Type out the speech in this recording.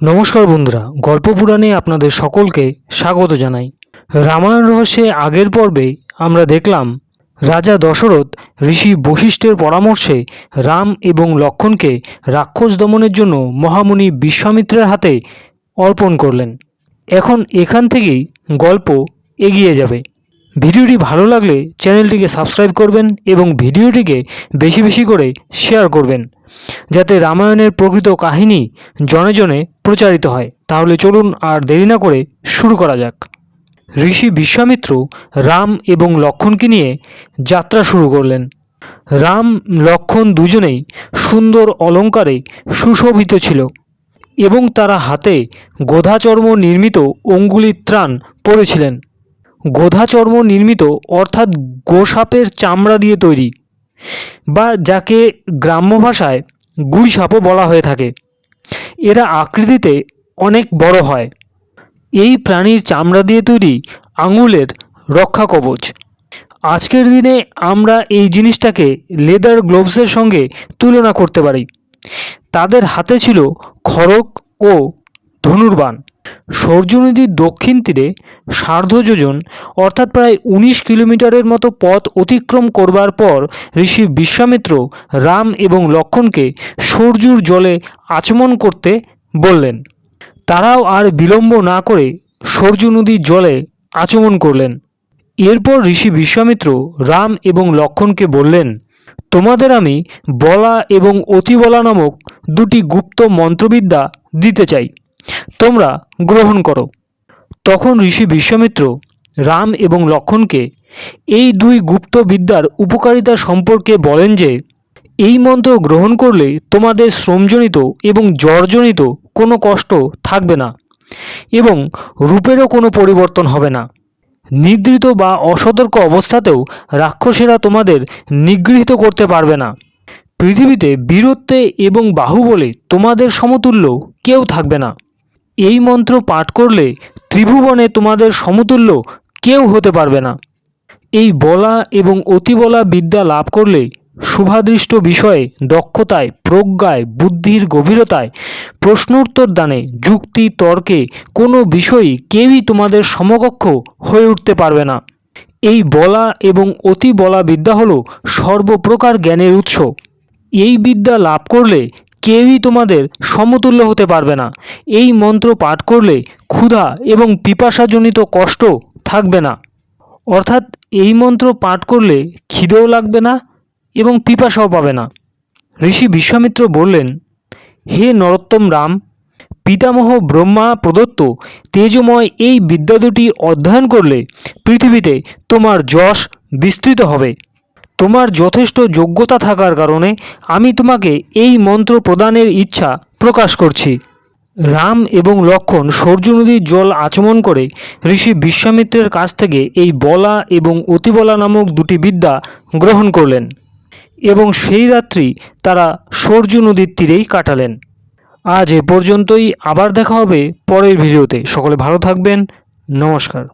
নমস্কার বন্ধুরা, গল্প পুরাণে আপনাদের সকলকে স্বাগত জানাই। রামায়ণ রহস্যে আগের পর্বে আমরা দেখলাম, রাজা দশরথ ঋষি বশিষ্ঠের পরামর্শে রাম এবং লক্ষণকে রাক্ষস দমনের জন্য মহামুনি বিশ্বামিত্রের হাতে অর্পণ করলেন। এখন এখান থেকেই গল্প এগিয়ে যাবে। ভিডিওটি ভালো লাগলে চ্যানেলটিকে সাবস্ক্রাইব করবেন এবং ভিডিওটিকে বেশি বেশি করে শেয়ার করবেন, যাতে রামায়ণের প্রকৃত কাহিনী জনে জনে প্রচারিত হয়। তাহলে চলুন আর দেরি না করে শুরু করা যাক। ঋষি বিশ্বামিত্র রাম এবং লক্ষণকে নিয়ে যাত্রা শুরু করলেন। রাম, লক্ষণ দুজনেই সুন্দর অলঙ্কারে সুশোভিত ছিল এবং তারা হাতে গোধাচর্ম নির্মিত অঙ্গুলির ত্রাণ পরেছিলেন গোধাচর্ম নির্মিত অর্থাৎ গোসাপের চামড়া দিয়ে তৈরি, বা যাকে গ্রাম্য ভাষায় গুই সাপও বলা হয়ে থাকে। এরা আকৃতিতে অনেক বড় হয়। এই প্রাণীর চামড়া দিয়ে তৈরি আঙুলের রক্ষা কবচ। আজকের দিনে আমরা এই জিনিসটাকে লেদার গ্লোভসের সঙ্গে তুলনা করতে পারি। তাদের হাতে ছিল খড়গ ও ধনুর্বাণ। সূর্য নদীর দক্ষিণ তীরে সার্ধ যোজন অর্থাৎ প্রায় উনিশ কিলোমিটারের মতো পথ অতিক্রম করবার পর ঋষি বিশ্বামিত্র রাম এবং লক্ষণকে সূর্যুর জলে আচমন করতে বললেন। তারাও আর বিলম্ব না করে সূর্য নদীর জলে আচমন করলেন। এরপর ঋষি বিশ্বামিত্র রাম এবং লক্ষণকে বললেন, তোমাদের আমি বলা এবং অতিবলা নামক দুটি গুপ্ত মন্ত্রবিদ্যা দিতে চাই। তোমরা গ্রহণ করো। তখন ঋষি বিশ্বামিত্র রাম এবং লক্ষণকে এই দুই গুপ্ত বিদ্যার উপকারিতা সম্পর্কে বলেন যে, এই মন্ত্র গ্রহণ করলে তোমাদের শ্রমজনিত এবং জ্বরজনিত কোনো কষ্ট থাকবে না এবং রূপেরও কোনো পরিবর্তন হবে না। নিদ্রিত বা অসতর্ক অবস্থাতেও রাক্ষসেরা তোমাদের নিগৃহীত করতে পারবে না। পৃথিবীতে বীরত্বে এবং বাহুবলে তোমাদের সমতুল্য কেউ থাকবে না। এই মন্ত্র পাঠ করলে ত্রিভুবনে তোমাদের সমতুল্য কেউ হতে পারবে না। এই বলা এবং অতিবলা বিদ্যা লাভ করলে শুভাদৃষ্ট বিষয়ে দক্ষতায়, প্রজ্ঞায়, বুদ্ধির গভীরতায়, প্রশ্নোত্তর দানে, যুক্তি, তর্কে কোনো বিষয়ই কেউই তোমাদের সমকক্ষ হয়ে উঠতে পারবে না। এই বলা এবং অতি বলা বিদ্যা হল সর্বপ্রকার জ্ঞানের উৎস। এই বিদ্যা লাভ করলে কেউই তোমাদের সমতুল্য হতে পারবে না। এই মন্ত্র পাঠ করলে ক্ষুধা এবং পিপাসাজনিত কষ্ট থাকবে না। অর্থাৎ এই মন্ত্র পাঠ করলে খিদেও লাগবে না এবং পিপাসাও পাবে না। ঋষি বিশ্বামিত্র বললেন, হে নরোত্তম রাম, পিতামহ ব্রহ্মা প্রদত্ত তেজময় এই বিদ্যা দুটি অধ্যয়ন করলে পৃথিবীতে তোমার যশ বিস্তৃত হবে। তোমার যথেষ্ট যোগ্যতা থাকার কারণে আমি তোমাকে এই মন্ত্র প্রদানের ইচ্ছা প্রকাশ করছি। রাম এবং লক্ষণ সূর্য নদীর জল আচমন করে ঋষি বিশ্বামিত্রের কাছ থেকে এই বলা এবং অতিবলা নামক দুটি বিদ্যা গ্রহণ করলেন এবং সেই রাত্রি তারা সূর্য নদীর তীরেই কাটালেন। আজ এ পর্যন্তই, আবার দেখা হবে পরের ভিডিওতে। সকলে ভালো থাকবেন। নমস্কার।